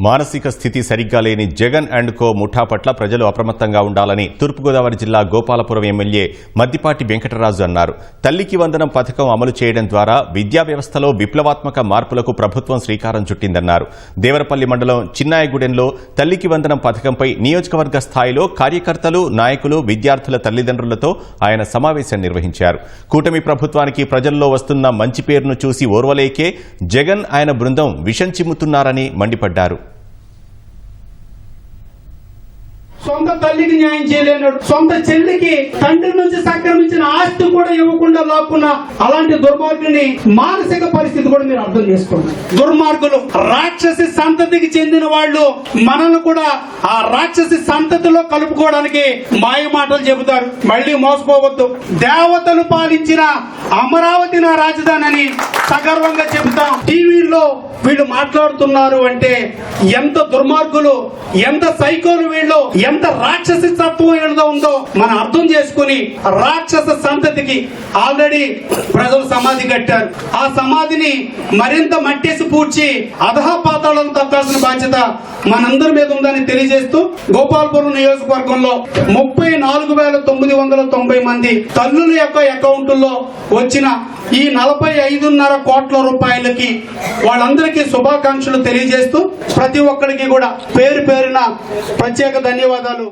మానసిక స్థితి సరిగ్గా లేని జగన్ అండ్ కో ముఠా పట్ల ప్రజలు అప్రమత్తంగా ఉండాలని తూర్పుగోదావరి జిల్లా గోపాలపురం ఎమ్మెల్యే మద్దిపాటి వెంకటరాజు అన్నారు. తల్లికి వందనం పథకం అమలు చేయడం ద్వారా విద్యా వ్యవస్థలో విప్లవాత్మక మార్పులకు ప్రభుత్వం శ్రీకారం చుట్టిందన్నారు. దేవరపల్లి మండలం చిన్నాయగూడెంలో తల్లికి వందనం పథకంపై నియోజకవర్గ స్థాయిలో కార్యకర్తలు నాయకులు విద్యార్థుల తల్లిదండ్రులతో ఆయన సమావేశం నిర్వహించారు. కూటమి ప్రభుత్వానికి ప్రజల్లో వస్తున్న మంచి పేరును చూసి ఓర్వలేకే జగన్ ఆయన బృందం విషం చిమ్ముతున్నారని మండిపడ్డారు. సొంత తల్లికి న్యాయం చేయలేనాడు. సొంత చెల్లికి తండ్రి నుంచి సంక్రమించిన ఆస్తి కూడా ఇవ్వకుండా లాక్కున్న అలాంటి దుర్మార్గుని మానసిక పరిస్థితి కూడా మీరు అర్థం చేసుకోండి. దుర్మార్గులు రాక్షసి సంతతికి చెందిన వాళ్ళు మనల్ని కూడా ఆ రాక్షసి సంతతిలో కలుపుకోవడానికి మాయ మాటలు చెబుతారు. మళ్ళీ మోసపోవద్దు. దేవతలు పాలించిన అమరావతి నా రాజధాని అని సగర్వంగా చెబుతాం. టీవీల్లో వీళ్ళు మాట్లాడుతున్నారు అంటే ఎంత దుర్మార్గులు ఎంత సైకోలు వీళ్ళు ఎంత రాక్షసి తత్వం వీళ్ళలో ఉందో మనం అర్థం చేసుకుని రాక్షస సంతతికి ఆల్రెడీ ప్రజలు సమాధి కట్టారు. ఆ సమాధిని మరింత మట్టేసి పూడ్చి అధహపా తప్పాల్సిన బాధ్యత మనందరి మీద ఉందని తెలియజేస్తూ గోపాల్పురం నియోజకవర్గంలో ముప్పై నాలుగు వేల తొమ్మిది వందల తొంభై మంది తల్లుల యొక్క అకౌంట్లో వచ్చిన ఈ నలభై ఐదున్నర కోట్ల రూపాయలకి వాళ్ళందరికీ శుభాకాంక్షలు తెలియజేస్తూ ప్రతి ఒక్కరికి కూడా పేరు పేరున ప్రత్యేక ధన్యవాదాలు.